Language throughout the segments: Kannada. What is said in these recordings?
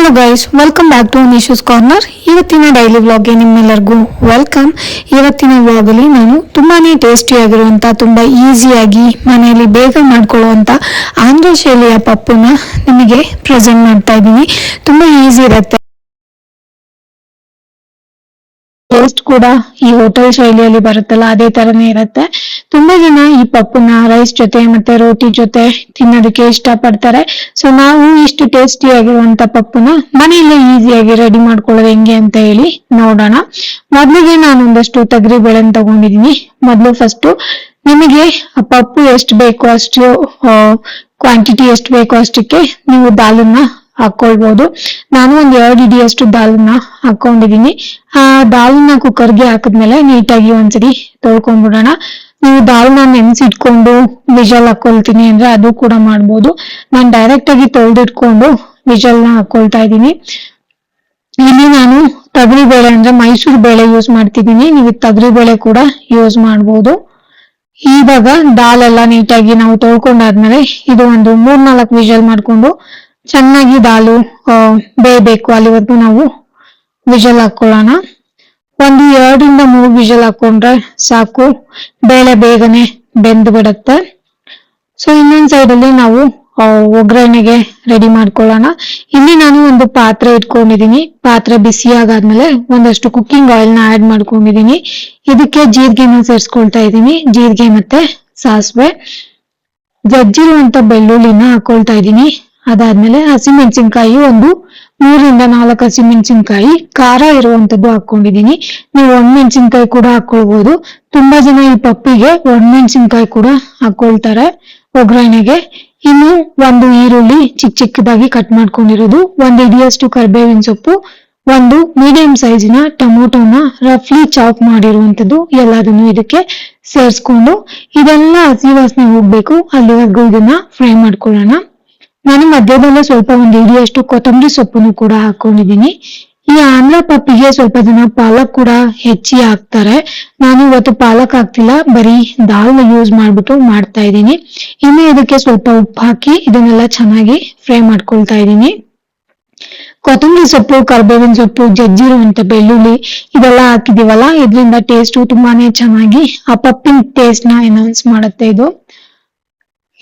Hello guys welcome back to issues corner ಇವತ್ತಿನ ಡೈಲಿ ವ್ಲಾಗ್ಗೆ ನಿಮ್ಮೆಲ್ಲರಿಗೂ ವೆಲ್ಕಮ್ ಇವತ್ತಿನ ವ್ಲಾಗಲ್ಲಿ ನಾನು ತುಂಬಾನೇ ಟೇಸ್ಟಿಯಾಗಿರುವಂಥ ತುಂಬ ಈಸಿಯಾಗಿ ಮನೆಯಲ್ಲಿ ಬೇಗ ಮಾಡ್ಕೊಳ್ಳುವಂಥ ಆಂಧ್ರ ಶೈಲಿಯ ಪಪ್ಪುನ ನಿಮಗೆ ಪ್ರೆಸೆಂಟ್ ಮಾಡ್ತಾ ಇದ್ದೀನಿ. ತುಂಬ ಈಸಿ ಇರುತ್ತೆ. ಕೂಡ ಈ ಹೋಟೆಲ್ ಶೈಲಿಯಲ್ಲಿ ಬರುತ್ತಲ್ಲ, ಅದೇ ತರನೇ ಇರುತ್ತೆ. ತುಂಬಾ ಜನ ಈ ಪಪ್ಪನ್ನ ರೈಸ್ ಜೊತೆ ಮತ್ತೆ ರೋಟಿ ಜೊತೆ ತಿನ್ನೋದಕ್ಕೆ ಇಷ್ಟ ಪಡ್ತಾರೆ ಸೊ ನಾವು ಇಷ್ಟು ಟೇಸ್ಟಿ ಆಗಿರುವಂತ ಪಪ್ಪುನ ಮನೆಯಲ್ಲೇ ಈಸಿಯಾಗಿ ರೆಡಿ ಮಾಡ್ಕೊಳ್ಳೋದು ಹೆಂಗೆ ಅಂತ ಹೇಳಿ ನೋಡೋಣ. ಮೊದ್ಲಿಗೆ ನಾನು ಒಂದಷ್ಟು ತಗರಿ ಬೇಳೆನ ತಗೊಂಡಿದೀನಿ ಮೊದ್ಲು ಫಸ್ಟ್ ನಿಮಗೆ ಪಪ್ಪು ಎಷ್ಟು ಬೇಕೋ ಅಷ್ಟು ಕ್ವಾಂಟಿಟಿ ಎಷ್ಟು ಬೇಕೋ ಅಷ್ಟಕ್ಕೆ ನೀವು ದಾಲನ್ನ ಹಾಕೊಳ್ಬಹುದು ನಾನು ಒಂದ್ ಎರಡು ಇಡಿಯಷ್ಟು ದಾಲ್ನ ಹಾಕೊಂಡಿದೀನಿ ಆ ದಾಲ್ನ ಕುಕ್ಕರ್ಗೆ ಹಾಕಿದ್ಮೇಲೆ ನೀಟಾಗಿ ಒಂದ್ಸರಿ ತೊಳ್ಕೊಂಡ್ಬಿಡೋಣ. ನೀವು ದಾಲ್ನ ನೆನ್ಸಿಟ್ಕೊಂಡು ವಿಜಲ್ ಹಾಕೊಳ್ತೀನಿ ಅಂದ್ರೆ ಅದು ಕೂಡ ಮಾಡ್ಬೋದು. ನಾನು ಡೈರೆಕ್ಟ್ ಆಗಿ ತೊಳೆದಿಟ್ಕೊಂಡು ವಿಜಲ್ನ ಹಾಕೊಳ್ತಾ ಇದ್ದೀನಿ. ಇಲ್ಲಿ ನಾನು ತೊಗರಿ ಬೇಳೆ ಅಂದ್ರೆ ಮೈಸೂರು ಬೇಳೆ ಯೂಸ್ ಮಾಡ್ತಿದ್ದೀನಿ. ನೀವು ತೊಗರಿ ಬೇಳೆ ಕೂಡ ಯೂಸ್ ಮಾಡ್ಬೋದು. ಇವಾಗ ದಾಲ್ ಎಲ್ಲ ನೀಟಾಗಿ ನಾವು ತೊಳ್ಕೊಂಡಾದ್ಮೇಲೆ ಇದು ಒಂದು ಮೂರ್ನಾಲ್ಕು ವಿಜಲ್ ಮಾಡ್ಕೊಂಡು ಚೆನ್ನಾಗಿ ಆ, ಬೇಯಬೇಕು. ಅಲ್ಲಿವರೆಗೂ ನಾವು ವಿಜಲ್ ಹಾಕೊಳ್ಳೋಣ. ಒಂದು ಎರಡರಿಂದ ಮೂರು ವಿಜಲ್ ಹಾಕೊಂಡ್ರೆ ಸಾಕು. ಬೇಳೆ ಬೇಗನೆ ಬೆಂದು ಬಿಡತ್ತೆ. ಸೊ ಇನ್ನೊಂದ್ ಸೈಡ್ ಅಲ್ಲಿ ನಾವು ಒಗ್ಗರಣೆಗೆ ರೆಡಿ ಮಾಡ್ಕೊಳ್ಳೋಣ. ಇಲ್ಲಿ ನಾನು ಒಂದು ಪಾತ್ರೆ ಇಟ್ಕೊಂಡಿದೀನಿ ಪಾತ್ರೆ ಬಿಸಿ ಆಗಾದ್ಮೇಲೆ ಒಂದಷ್ಟು ಕುಕ್ಕಿಂಗ್ ಆಯಿಲ್ನ ಆಡ್ ಮಾಡ್ಕೊಂಡಿದೀನಿ ಇದಕ್ಕೆ ಜೀರಿಗೆನ ಸೇರಿಸ್ಕೊಳ್ತಾ ಇದ್ದೀನಿ. ಜೀರಿಗೆ ಮತ್ತೆ ಸಾಸಿವೆ. ಜಜ್ಜಿರುವಂತ ಬೆಳ್ಳುಳ್ಳಿನ ಹಾಕೊಳ್ತಾ ಇದ್ದೀನಿ. ಅದಾದ್ಮೇಲೆ ಹಸಿಮೆಣಸಿನ್ಕಾಯಿ ಒಂದು ಮೂರಿಂದ ನಾಲ್ಕು ಹಸಿಮೆಣಸಿನ್ಕಾಯಿ ಖಾರ ಇರುವಂತದ್ದು ಹಾಕೊಂಡಿದೀನಿ ನೀವು ಒಣಮೆಣಸಿನ್ಕಾಯಿ ಕೂಡ ಹಾಕೊಳ್ಬಹುದು ತುಂಬಾ ಜನ ಈ ಪಪ್ಪಿಗೆ ಒಣಮೆಣಸಿನ್ಕಾಯಿ ಕೂಡ ಹಾಕೊಳ್ತಾರೆ ಒಗ್ಗರಣೆಗೆ. ಇನ್ನು ಒಂದು ಈರುಳ್ಳಿ ಚಿಕ್ಕ ಚಿಕ್ಕದಾಗಿ ಕಟ್ ಮಾಡ್ಕೊಂಡಿರೋದು, ಒಂದು ಇಡಿಯಷ್ಟು ಕರಿಬೇವಿನ ಸೊಪ್ಪು, ಒಂದು ಮೀಡಿಯಂ ಸೈಜಿನ ಟೊಮೊಟೊನ ರಫ್ಲಿ ಚಾಪ್ ಮಾಡಿರುವಂತದ್ದು ಎಲ್ಲದನ್ನು ಇದಕ್ಕೆ ಸೇರಿಸ್ಕೊಂಡು ಇದೆಲ್ಲ ಹಸಿ ವಾಸನೆ ಹೋಗ್ಬೇಕು. ಅಲ್ಲಿವರೆಗೂ ಇದನ್ನ ಫ್ರೈ ಮಾಡ್ಕೊಳ್ಳೋಣ. ನಾನು ಮಧ್ಯದಲ್ಲೇ ಸ್ವಲ್ಪ ಒಂದು ಇಡಿಯಷ್ಟು ಕೊತ್ತಂಬರಿ ಸೊಪ್ಪನ್ನು ಕೂಡ ಹಾಕೊಂಡಿದ್ದೀನಿ. ಈ ಆಂಧ್ರ ಪಪ್ಪಿಗೆ ಸ್ವಲ್ಪ ಜನ ಪಾಲಕ್ ಕೂಡ ಹೆಚ್ಚಿ ಹಾಕ್ತಾರೆ. ನಾನು ಇವತ್ತು ಪಾಲಕ್ ಹಾಕ್ತಿಲ್ಲ, ಬರೀ ದಾಲ್ ಯೂಸ್ ಮಾಡ್ಬಿಟ್ಟು ಮಾಡ್ತಾ ಇದ್ದೀನಿ. ಇನ್ನು ಇದಕ್ಕೆ ಸ್ವಲ್ಪ ಉಪ್ಪು ಹಾಕಿ ಇದನ್ನೆಲ್ಲ ಚೆನ್ನಾಗಿ ಫ್ರೈ ಮಾಡ್ಕೊಳ್ತಾ ಇದ್ದೀನಿ. ಕೊತ್ತಂಬರಿ ಸೊಪ್ಪು, ಕರ್ಬೇವಿನ ಸೊಪ್ಪು, ಜಜ್ಜಿರುವಂತ ಬೆಳ್ಳುಳ್ಳಿ ಇದೆಲ್ಲ ಹಾಕಿದೀವಲ್ಲ ಇದರಿಂದ ಟೇಸ್ಟ್ ತುಂಬಾನೇ ಚೆನ್ನಾಗಿ ಆ ಪಪ್ಪಿನ ಟೇಸ್ಟ್ನ ಎನೌನ್ಸ್ ಮಾಡುತ್ತೆ ಇದು.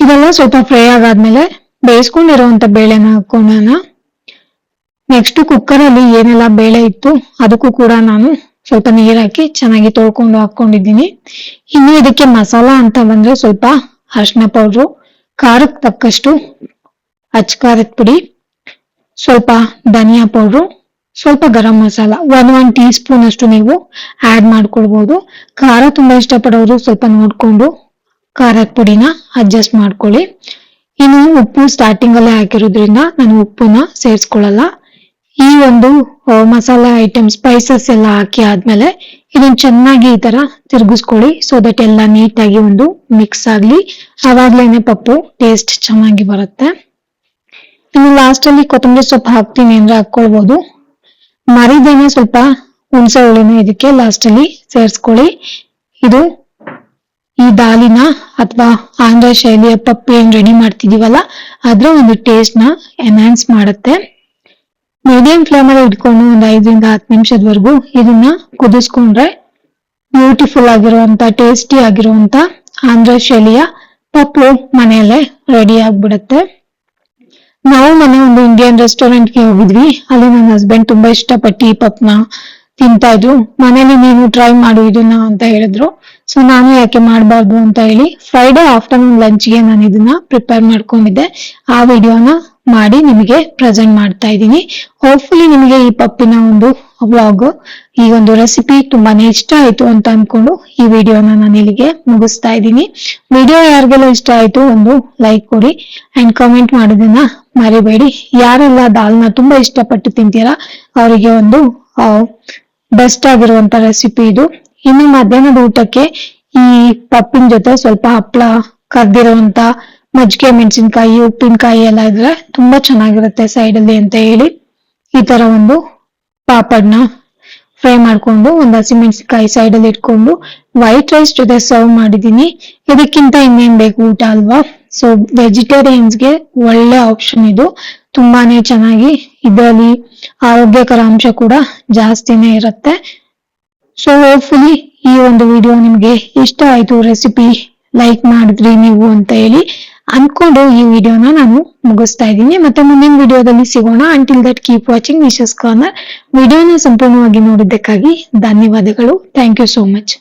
ಇದೆಲ್ಲ ಸ್ವಲ್ಪ ಫ್ರೈ ಆಗಾದ್ಮೇಲೆ ಬೇಯಿಸ್ಕೊಂಡಿರುವಂತ ಬೇಳೆನ ಹಾಕೋಣ ನೆಕ್ಸ್ಟ್ ಕುಕ್ಕರ್ ಅಲ್ಲಿ ಏನೆಲ್ಲ ಬೇಳೆ ಇತ್ತು ಅದಕ್ಕೂ ಕೂಡ ನಾನು ಸ್ವಲ್ಪ ನೀರ್ ಹಾಕಿ ಚೆನ್ನಾಗಿ ತೊಳ್ಕೊಂಡು ಹಾಕೊಂಡಿದ್ದೀನಿ. ಇನ್ನು ಇದಕ್ಕೆ ಮಸಾಲ ಅಂತ ಬಂದ್ರೆ ಸ್ವಲ್ಪ ಅರಿಶಿನ ಪೌಡ್ರು ಖಾರಕ್ಕೆ ತಕ್ಕಷ್ಟು ಅಚ್ಚ ಖಾರದ ಪುಡಿ, ಸ್ವಲ್ಪ ಧನಿಯಾ ಪೌಡ್ರು, ಸ್ವಲ್ಪ garam masala. One one teaspoon ಅಷ್ಟು ನೀವು ಆಡ್ ಮಾಡ್ಕೊಳ್ಬಹುದು ಖಾರ ತುಂಬಾ ಇಷ್ಟಪಡೋರು ಸ್ವಲ್ಪ ನೋಡ್ಕೊಂಡು ಖಾರದ ಪುಡಿನ ಅಡ್ಜಸ್ಟ್ ಮಾಡ್ಕೊಳ್ಳಿ. ಇನ್ನು ಉಪ್ಪು ಸ್ಟಾರ್ಟಿಂಗ್ ಅಲ್ಲೇ ಹಾಕಿರೋದ್ರಿಂದ ನಾನು ಉಪ್ಪನ್ನ ಸೇರಿಸ್ಕೊಳ್ಳಲ್ಲ. ಈ ಒಂದು ಮಸಾಲೆ ಐಟಮ್ ಸ್ಪೈಸಸ್ ಎಲ್ಲ ಹಾಕಿ ಆದ್ಮೇಲೆ ಇದನ್ನ ಚೆನ್ನಾಗಿ ಈ ತರ ತಿರುಗಿಸ್ಕೊಳ್ಳಿ. ಸೊ ದಟ್ ಎಲ್ಲ ನೀಟಾಗಿ ಒಂದು ಮಿಕ್ಸ್ ಆಗ್ಲಿ. ಅವಾಗ್ಲೇನೆ ಪಪ್ಪು ಟೇಸ್ಟ್ ಚೆನ್ನಾಗಿ ಬರುತ್ತೆ. ಇನ್ನು ಲಾಸ್ಟ್ ಅಲ್ಲಿ ಕೊತ್ತಂಬರಿ ಸೊಪ್ಪು ಹಾಕ್ತೀನಿ ಅಂದ್ರೆ ಹಾಕೊಳ್ಬಹುದು ಮರಿದೇನೆ ಸ್ವಲ್ಪ ಹುಣಸೆ ಹುಳಿನ ಇದಕ್ಕೆ ಲಾಸ್ಟ್ ಅಲ್ಲಿ ಸೇರಿಸ್ಕೊಳ್ಳಿ. ಇದು ಈ ದಾಲಿನ ಅಥವಾ ಆಂಧ್ರ ಶೈಲಿಯ ಪಪ್ಪು ಏನ್ ರೆಡಿ ಮಾಡ್ತಿದೀವಲ್ಲ ಅದ್ರ ಒಂದು ಟೇಸ್ಟ್ನ ಎನ್ಹಾನ್ಸ್ ಮಾಡುತ್ತೆ. ಮೀಡಿಯಂ ಫ್ಲೇಮ್ ಅಲ್ಲಿ ಇಟ್ಕೊಂಡು ಒಂದ್ ಐದರಿಂದ ಹತ್ತು ನಿಮಿಷದವರೆಗೂ ಇದನ್ನ ಕುದಿಸ್ಕೊಂಡ್ರೆ ಬ್ಯೂಟಿಫುಲ್ ಆಗಿರುವಂತ ಟೇಸ್ಟಿ ಆಗಿರುವಂತ ಆಂಧ್ರ ಶೈಲಿಯ ಪಪ್ಪು ಮನೆಯಲ್ಲೇ ರೆಡಿ ಆಗ್ಬಿಡತ್ತೆ. ನಾವು ಮನೆ ಒಂದು ಇಂಡಿಯನ್ ರೆಸ್ಟೋರೆಂಟ್ಗೆ ಹೋಗಿದ್ವಿ. ಅಲ್ಲಿ ನನ್ನ ಹಸ್ಬೆಂಡ್ ತುಂಬಾ ಇಷ್ಟಪಟ್ಟು ಈ ಪಪ್ನ ತಿಂತಾ ಇದ್ರು ಮನೇಲಿ ನೀನು ಟ್ರೈ ಮಾಡು ಇದನ್ನ ಅಂತ ಹೇಳಿದ್ರು. ಸೊ ನಾನು ಯಾಕೆ ಮಾಡಬಾರ್ದು ಅಂತ ಹೇಳಿ ಫ್ರೈಡೆ ಆಫ್ಟರ್ನೂನ್ ಲಂಚ್ಗೆ ನಾನು ಇದನ್ನ ಪ್ರಿಪೇರ್ ಮಾಡ್ಕೊಂಡಿದ್ದೆ. ಆ ವಿಡಿಯೋನ ಮಾಡಿ ನಿಮಗೆ ಪ್ರೆಸೆಂಟ್ ಮಾಡ್ತಾ ಇದ್ದೀನಿ. ಹೋಪ್ಫುಲಿ ನಿಮಗೆ ಈ ಪಪ್ಪಿನ ಒಂದು ವ್ಲಾಗ್ ಈ ಒಂದು ರೆಸಿಪಿ ತುಂಬಾನೇ ಇಷ್ಟ ಆಯ್ತು ಅಂತ ಅನ್ಕೊಂಡು ಈ ವಿಡಿಯೋನ ನಾನು ಇಲ್ಲಿಗೆ ಮುಗಿಸ್ತಾ ಇದ್ದೀನಿ. ವಿಡಿಯೋ ಯಾರಿಗೆಲ್ಲ ಇಷ್ಟ ಆಯ್ತು ಒಂದು ಲೈಕ್ ಕೊಡಿ ಅಂಡ್ ಕಮೆಂಟ್ ಮಾಡೋದನ್ನ ಮರಿಬೇಡಿ. ಯಾರೆಲ್ಲ ದಾಲ್ನ ತುಂಬಾ ಇಷ್ಟಪಟ್ಟು ತಿಂತೀರಾ, ಅವರಿಗೆ ಒಂದು ಬೆಸ್ಟ್ ಆಗಿರುವಂತ ರೆಸಿಪಿ ಇದು. ಇನ್ನು ಮಧ್ಯಾಹ್ನದ ಊಟಕ್ಕೆ ಈ ಪಪ್ಪಿನ ಜೊತೆ ಸ್ವಲ್ಪ ಹಪ್ಪಳ ಕರ್ದಿರುವಂತ ಮಜ್ಜಿಗೆ, ಮೆಣಸಿನ್ಕಾಯಿ, ಉಪ್ಪಿನಕಾಯಿ ಎಲ್ಲ ಇದ್ರೆ ತುಂಬಾ ಚೆನ್ನಾಗಿರುತ್ತೆ ಸೈಡ್ ಅಲ್ಲಿ ಅಂತ ಹೇಳಿ. ಈ ತರ ಒಂದು ಪಾಪಡ್ನ ಫ್ರೈ ಮಾಡ್ಕೊಂಡು ಒಂದು ಹಸಿಮೆಣಸಿನ್ಕಾಯಿ ಸೈಡ್ ಅಲ್ಲಿ ಇಟ್ಕೊಂಡು ವೈಟ್ ರೈಸ್ ಜೊತೆ ಸರ್ವ್ ಮಾಡಿದೀನಿ ಇದಕ್ಕಿಂತ ಇನ್ನೇನ್ ಬೇಕು ಊಟ ಅಲ್ವಾ? ಸೊ ವೆಜಿಟೇರಿಯನ್ಸ್ಗೆ ಒಳ್ಳೆ ಆಪ್ಷನ್ ಇದು. ತುಂಬಾನೇ ಚೆನ್ನಾಗಿ ಇದರಲ್ಲಿ ಆರೋಗ್ಯಕರ ಅಂಶ ಕೂಡ ಜಾಸ್ತಿನೇ ಇರುತ್ತೆ. ಸೊ ಹೋಪ್ಫುಲಿ ಈ ಒಂದು ವಿಡಿಯೋ ನಿಮ್ಗೆ ಇಷ್ಟ ಆಯ್ತು ರೆಸಿಪಿ ಲೈಕ್ ಮಾಡಿದ್ರಿ ನೀವು ಅಂತ ಹೇಳಿ ಅನ್ಕೊಂಡು ಈ ವಿಡಿಯೋನ ನಾನು ಮುಗಿಸ್ತಾ ಇದ್ದೀನಿ. ಮತ್ತೆ ಮುಂದಿನ ವಿಡಿಯೋದಲ್ಲಿ ಸಿಗೋಣ. Until that keep watching wishes corner ವಿಡಿಯೋನ ಸಂಪೂರ್ಣವಾಗಿ ನೋಡಿದ್ದಕ್ಕಾಗಿ ಧನ್ಯವಾದಗಳು. Thank you so much